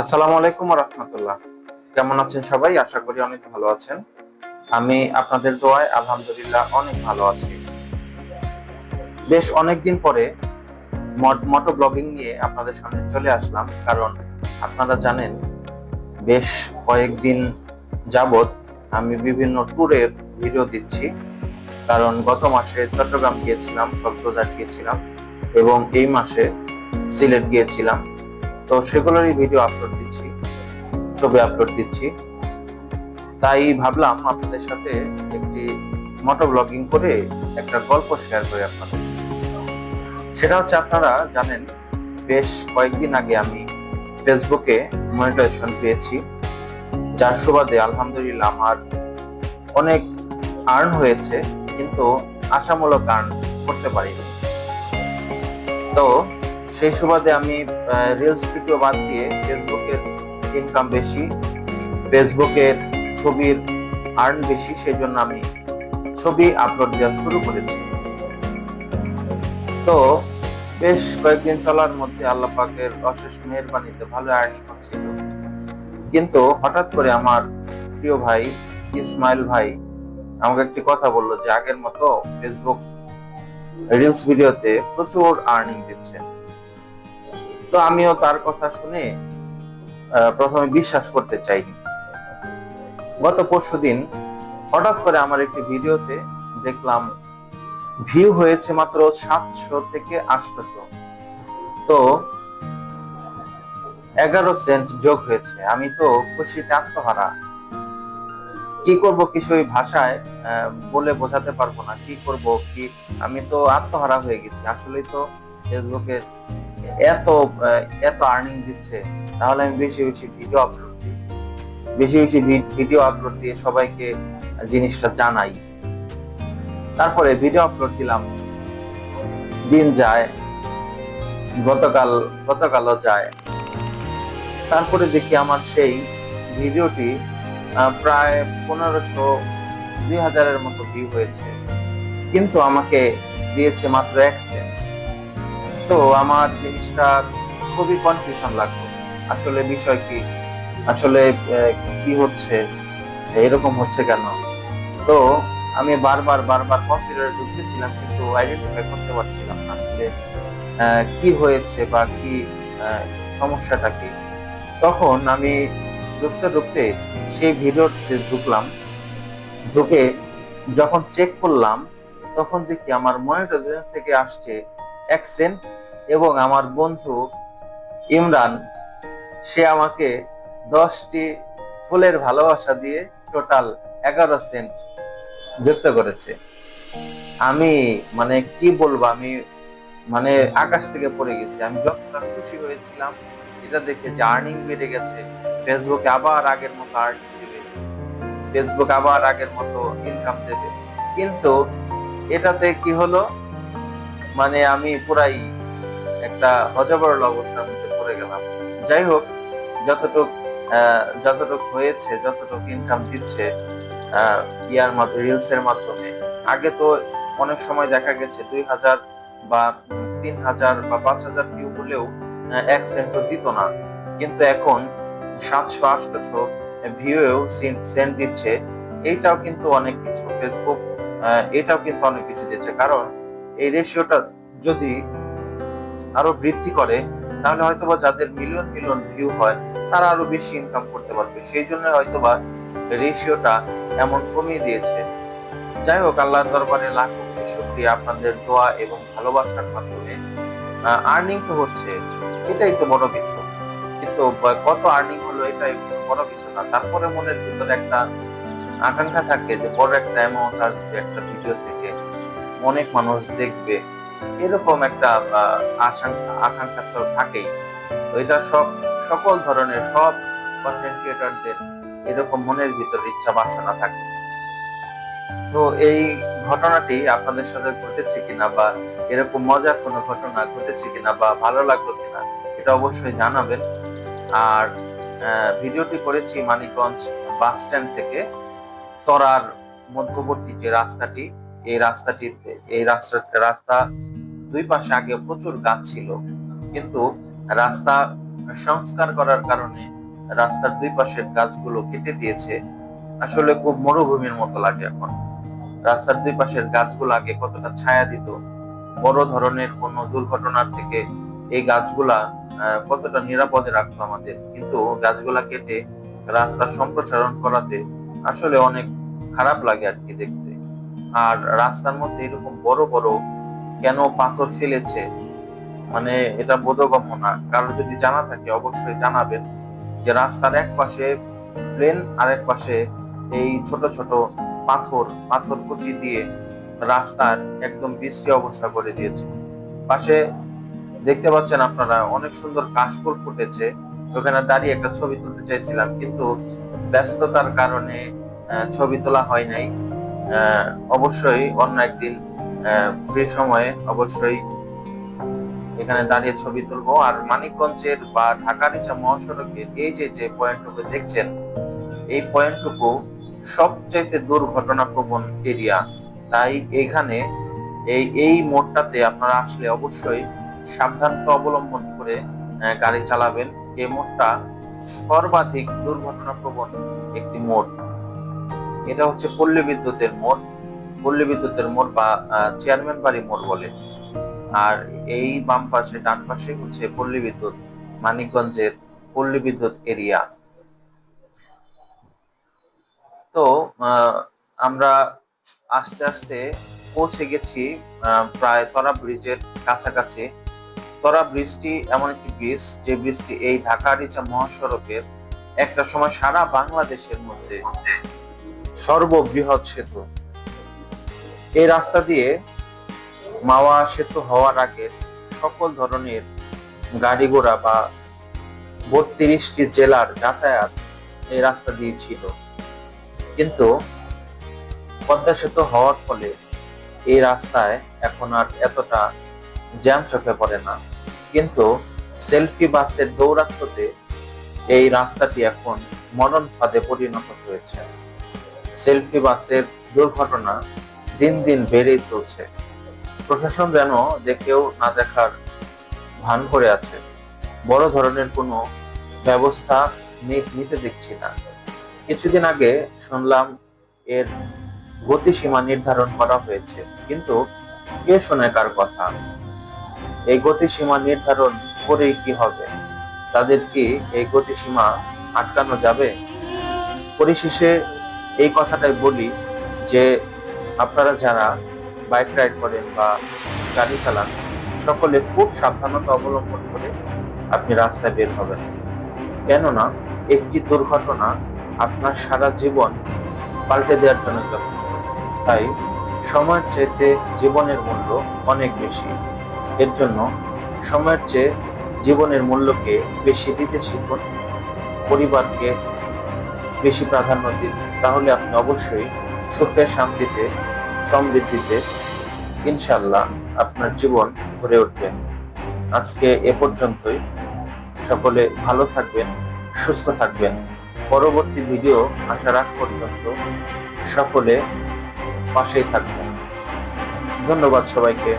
আসসালামু আলাইকুম রহমতুল্লাহ কেমন আছেন সবাই? আশা করি অনেক ভালো আছেন। আমি আপনাদের দোয়ায় আলহামদুলিল্লাহ অনেক ভালো আছি। বেশ অনেকদিন পরে মোটো ব্লগিং নিয়ে আপনাদের সামনে চলে আসলাম, কারণ আপনারা জানেন, বেশ কয়েকদিন যাবত আমি বিভিন্ন ট্যুরের ভিডিও দিচ্ছি। কারণ গত মাসে চট্টগ্রাম গিয়েছিলাম, কক্সবাজার গিয়েছিলাম এবং এই মাসে সিলেট গিয়েছিলাম। তো সেগুলোরই ভিডিও আপলোড দিচ্ছি, ছবি আপলোড দিচ্ছি। তাই ভাবলাম আপনাদের সাথে একটি মোটো ব্লগিং করে একটা গল্প শেয়ার করি আপনাদের। সেটা হচ্ছে আপনারা জানেন, বেশ কয়েকদিন আগে আমি ফেসবুকে মনিটাইজেশন পেয়েছি। যার সুবাদে আলহামদুলিল্লাহ আমার অনেক আর্ন হয়েছে, কিন্তু আশামূলক আর্ন করতে পারিনি। তো সেই সুবাদে আমি রিলস ভিডিও বাদ দিয়ে ফেসবুকের ইনকাম বেশি, ফেসবুকের ছবির আর্ন বেশি সেই জন্য আমি ছবি আপলোড দেওয়া শুরু করেছি। তো বেশ কয়েকদিন চলার মধ্যে আল্লাহ পাকের অশেষ মেহরবানিতে ভালো আর্নিং হচ্ছিল। কিন্তু হঠাৎ করে আমার প্রিয় ভাই, ইসমাইল ভাই আমাকে একটি কথা বলল যে আগের মতো ফেসবুক রিলস ভিডিওতে প্রচুর আর্নিং দিচ্ছেন। তো আমিও তার কথা শুনে প্রথমে বিশ্বাস করতে চাইনি। গত পরশু দিন হঠাৎ করে আমার একটি ভিডিওতে দেখলাম ভিউ হয়েছে মাত্র সাতশো থেকে আটশোশো তো এগারো সেন্ট যোগ হয়েছে। আমি তো খুশিতে আত্মহারা। কি করব কিছুই ভাষায় আহ, বলে বোঝাতে পারব না। কি করব কি আমি তো আত্মহারা হয়ে গেছি। আসলেই তো ফেসবুকের এত এত আর্নিং দিচ্ছে, তাহলে আমি বেশি বেশি ভিডিও আপলোড দিই। বেশি বেশি ভিডিও আপলোড দিয়ে সবাইকে জিনিসটা জানাই। তারপরে ভিডিও আপলোড দিলাম। দিন যায়, গতকাল, গতকালও যায়। তারপরে দেখি আমার সেই ভিডিওটি প্রায় পনেরোশো, দুই হাজারের মতো ভিউ হয়েছে। কিন্তু আমাকে দিয়েছে মাত্র এক সেন্ট তো আমার জিনিসটা খুবই কনফিউশন লাগল। আসলে বিষয় কি? আসলে কি হচ্ছে? এরকম হচ্ছে কেন? তো আমি বারবার বারবার কম্পিউটারে ঢুকতেছিলাম কিন্তু আইডেন্টিফাই করতে পারছিলাম না আসলে কি হয়েছে বা কি সমস্যাটা কি? তখন আমি ঢুকতে ঢুকতে সেই ভিডিওতে ঢুকলাম। ঢুকে যখন চেক করলাম, তখন দেখি আমার মনিটর থেকে আসছে সেন্ট এবং আমার বন্ধু ইমরান, সে আমাকে দশটি ফুলের ভালোবাসা দিয়ে টোটাল এগারো সেন্ট যুক্ত করেছে। আমি মানে কি বলব, আমি মানে আকাশ থেকে পড়ে গেছি। আমি যতটা খুশি হয়েছিলাম, এটা দেখে যে আর্নিং বেড়ে গেছে। ফেসবুকে আবার আগের মতো আর্নিং দেবে। ফেসবুক আবার আগের মতো ইনকাম দেবে। কিন্তু এটাতে কি হলো? মানে আমি পুরাই একটা হজবরল অবস্থার মধ্যে পড়ে গেলাম। যাই হোক, যতটুক যতটুক হয়েছে, যতটুক ইনকাম দিচ্ছে ইয়ার মাধ্যমে রিলস এর মাধ্যমে। আগে তো অনেক সময় দেখা গেছে, দুই হাজার বা তিন হাজার বা পাঁচ হাজার ভিউ হলেও এক সেন্টও দিত না। কিন্তু এখন সাতশো আটশোশো ভিউয়েও সেন্ট দিচ্ছে। এইটাও কিন্তু অনেক কিছু। ফেসবুক এটাও কিন্তু অনেক কিছু দিচ্ছে। কারণ এই রেশিওটা যদি আরও বৃদ্ধি করে, তাহলে হয়তোবা যাদের মিলিয়ন মিলিয়ন ভিউ হয়, তারা আরও বেশি ইনকাম করতে পারবে। সেই জন্য হয়তোবা রেশিওটা এমন কমিয়ে দিয়েছে। যাই হোক, আল্লাহর দরবারে লাখ কোটি শুকরিয়া আপনাদের দোয়া এবং ভালোবাসার মাধ্যমে। আর্নিং তো হচ্ছে, এটাই তো বড় কিছু। কিন্তু কত আর্নিং হলো, এটাই বড় কিছু না। তারপরে মনের ভিতরে একটা আকাঙ্ক্ষা থাকে যে বড় একটা অ্যামাউন্ট আসবে একটা ভিডিও থেকে। অনেক মানুষ দেখবে। এরকম একটা আকাঙ্ক্ষা তো থাকেই। তো এটা সব, সকল ধরনের সব কন্টেন্ট ক্রিয়েটরদের এরকম মনের ভিতরে ইচ্ছা বাসনা থাকে। তো এই ঘটনাটি আপনাদের সাথে ঘটেছে কিনা বা এরকম মজার কোনো ঘটনা ঘটেছে কিনা বা ভালো লাগল কিনা, এটা অবশ্যই জানাবেন। আর ভিডিওটি করেছি মানিকগঞ্জ বাস স্ট্যান্ড থেকে, তরার মধ্যবর্তী যে রাস্তাটি এই রাস্তাটিতে, এই রাস্তা রাস্তা দুই পাশে আগে প্রচুর গাছ ছিল, কিন্তু রাস্তা সংস্কার করার কারণে রাস্তার দুই পাশের গাছগুলো কেটে দিয়েছে। আসলে খুব মরুভূমির মতো লাগে এখন। রাস্তার দুই পাশের গাছগুলো আগে কতটা ছায়া দিত, বড় ধরনের কোনো দুর্ঘটনার থেকে এই গাছগুলা কতটা নিরাপদে রাখতো আমাদের। কিন্তু গাছগুলা কেটে রাস্তা সম্প্রসারণ করাতে আসলে অনেক খারাপ লাগে আর কি দেখতে। আর রাস্তার মধ্যে এরকম বড় বড় কেন পাথর ফেলেছে? মানে এটা বোধগম্য না। কারও যদি জানা থাকে, অবশ্যই জানাবেন যে রাস্তার এক পাশে প্লেন আর এক পাশে এই ছোট ছোট পাথর পাথর কুচি দিয়ে রাস্তার একদম বৃষ্টি অবস্থা করে দিয়েছে। পাশে দেখতে পাচ্ছেন আপনারা অনেক সুন্দর কাশফুল ফুটেছে। ওখানে দাঁড়িয়ে একটা ছবি তুলতে চাইছিলাম, কিন্তু ব্যস্ততার কারণে ছবি তোলা হয় নাই। অবশ্যই অন্য একদিন ফ্রি সময়ে অবশ্যই এখানে দাঁড়িয়ে ছবি তুলবো। আর মানিকগঞ্জের বা ঢাকা রিচা মহাসড়কের এই যে যে পয়েন্টটুকু দেখছেন, এই পয়েন্টটুকু সবচাইতে দুর্ঘটনা প্রবণ এরিয়া তাই এখানে এই এই মোড়টাতে আপনারা আসলে অবশ্যই সাবধানতা অবলম্বন করে গাড়ি চালাবেন। এই মোড়টা সর্বাধিক দুর্ঘটনা প্রবণ একটি মোড়। এটা হচ্ছে পল্লী বিদ্যুতের মোড়, পল্লী বিদ্যুতের মোড় বা চেয়ারম্যান বাড়ি মোড় বলে। আর এই বাম পাশে, ডান পাশে হচ্ছে পল্লী বিদ্যুৎ, মানিকগঞ্জের পল্লী বিদ্যুৎ এরিয়া। তো আমরা আস্তে আস্তে পৌঁছে গেছি প্রায় তরা ব্রিজের কাছাকাছি। তরা ব্রিজটি এমন একটি ব্রিজ, যে ব্রিজটি এই ঢাকা রিচা মহাসড়কের একটা সময় সারা বাংলাদেশের মধ্যে সর্ববৃহৎ সেতু। এই রাস্তা দিয়ে মাওয়া সেতু হওয়ার আগে সকল ধরনের গাড়ি ঘোড়া বা বত্রিশটি জেলার যাতায়াত এই রাস্তা দিয়ে ছিল। কিন্তু পদ্মা সেতু হওয়ার ফলে এই রাস্তায় এখন আর এতটা জ্যাম চোখে পড়ে না। কিন্তু সেলফি বাসের দৌরাত্মতে এই রাস্তাটি এখন মরণ ফাঁদে পরিণত হয়েছে। সেলফি বাসের দুর্ঘটনা দিন দিন বেড়েই চলছে। প্রশাসন যেন দেখেও না দেখার ভান করে আছে। বড় ধরনের কোনো ব্যবস্থা নিতে দেখছি না। কিছুদিন আগে শুনলাম এর গতিসীমা নির্ধারণ করা হয়েছে, কিন্তু কে শোনে কার কথা? এই গতিসীমা নির্ধারণ করেই কি হবে? তাদের কি এই গতিসীমা আটকানো যাবে? পরিশেষে এই কথাটাই বলি যে আপনারা যারা বাইক রাইড করেন বা গাড়ি চালান, সকলে খুব সাবধানতা অবলম্বন করে আপনি রাস্তায় বের হবেন। কেননা, একটি দুর্ঘটনা আপনার সারা জীবন পাল্টে দেওয়ার জন্য যথেষ্ট তাই সময়ের চাইতে জীবনের মূল্য অনেক বেশি। এর জন্য সময়ের চেয়ে জীবনের মূল্যকে বেশি দিতে শিখুন, পরিবারকে বেশি প্রাধান্য দিন। তাহলে আপনি অবশ্যই সুখে, শান্তিতে, সমৃদ্ধিতে ইনশাল্লাহ আপনার জীবন ভরে উঠবে আজকে এ পর্যন্তই। সকলে ভালো থাকবেন, সুস্থ থাকবেন। পরবর্তী ভিডিও আসার আগ পর্যন্ত সকলে পাশেই থাকবেন। ধন্যবাদ সবাইকে।